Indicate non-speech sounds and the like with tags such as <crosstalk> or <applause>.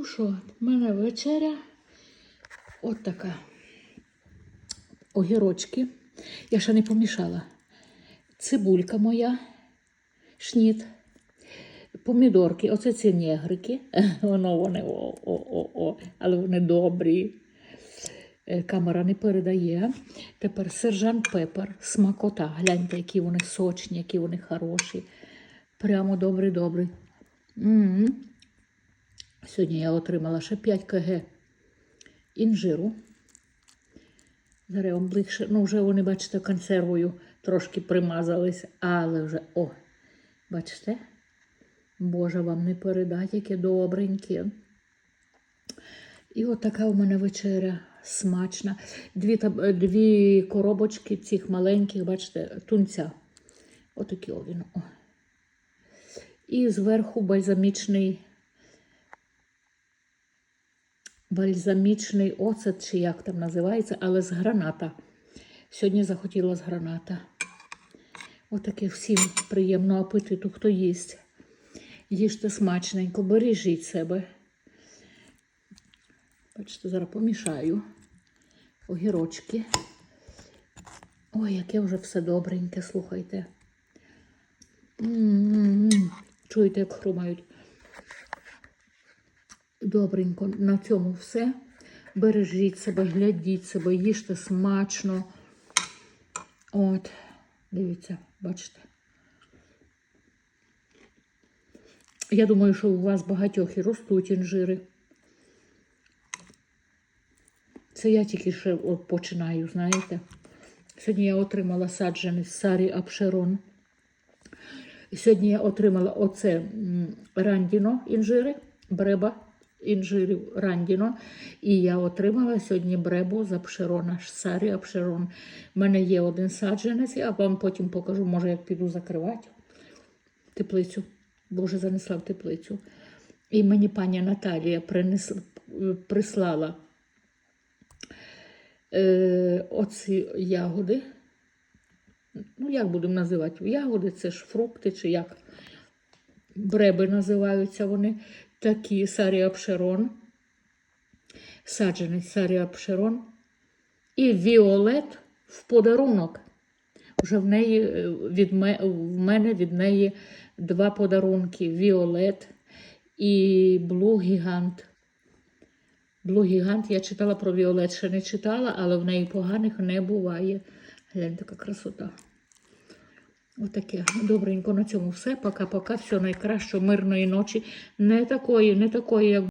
Ну що, в мене вечеря. От така. Огірочки. Я ще не помішала. Цибулька моя, шніт, помідорки. Оце ці негрики. <laughs> Воно вони о-о-о, але вони добрі. Е, Камера не передає. Тепер сержант Пепер, смакота. Гляньте, які вони сочні, які вони хороші. Прямо добрий-добрий. Сьогодні я отримала ще 5 кг інжиру. Зараз я вам ближче, ну вже вони, бачите, консервою трошки примазались, але вже, о, бачите? Боже, вам не передать, яке добреньке. І от така у мене вечеря смачна. Дві, дві коробочки цих маленьких, бачите, тунця. Отакі він. І зверху бальзамічний, бальзамічний оцет, чи як там називається, але з граната. Сьогодні захотіла з граната. Отаке всім приємного апетиту, хто їсть. Їжте смачненько, бережіть себе. Бачите, зараз помішаю огірочки. Ой, яке вже все добреньке, слухайте. М-м-м. Чуєте, як хрумають. Добренько, на цьому все. Бережіть себе, глядіть себе, їжте смачно. От, дивіться, бачите. Я думаю, що у вас багатьох і ростуть інжири. Це я тільки ще починаю, знаєте. Сьогодні я отримала саджанець Сарі Апшерон. Сьогодні я отримала оце рандіно інжири, бреба інжирів рандіно. І я отримала сьогодні бребу з апшерона, Сарі Апшерон. У мене є один саджанець, я вам потім покажу, може, як піду закривати теплицю, бо вже занесла в теплицю. І мені пані Наталія принесла, прислала е, оці ягоди. Ну, як будемо називати? Ягоди це ж фрукти, чи як бреби називаються вони. Такі саріапшерон, саджений саріапшерон. І Віолет в подарунок. Вже в неї е, від в мене від неї два подарунки: Віолет і Блу Гігант. Блу Гігант я читала про Віолет, ще не читала, але в неї поганих не буває. Глянь, така красота. Отаке. Добренько на цьому все. Пока-пока. Всього найкращого, мирної ночі. Не такої, не такої, як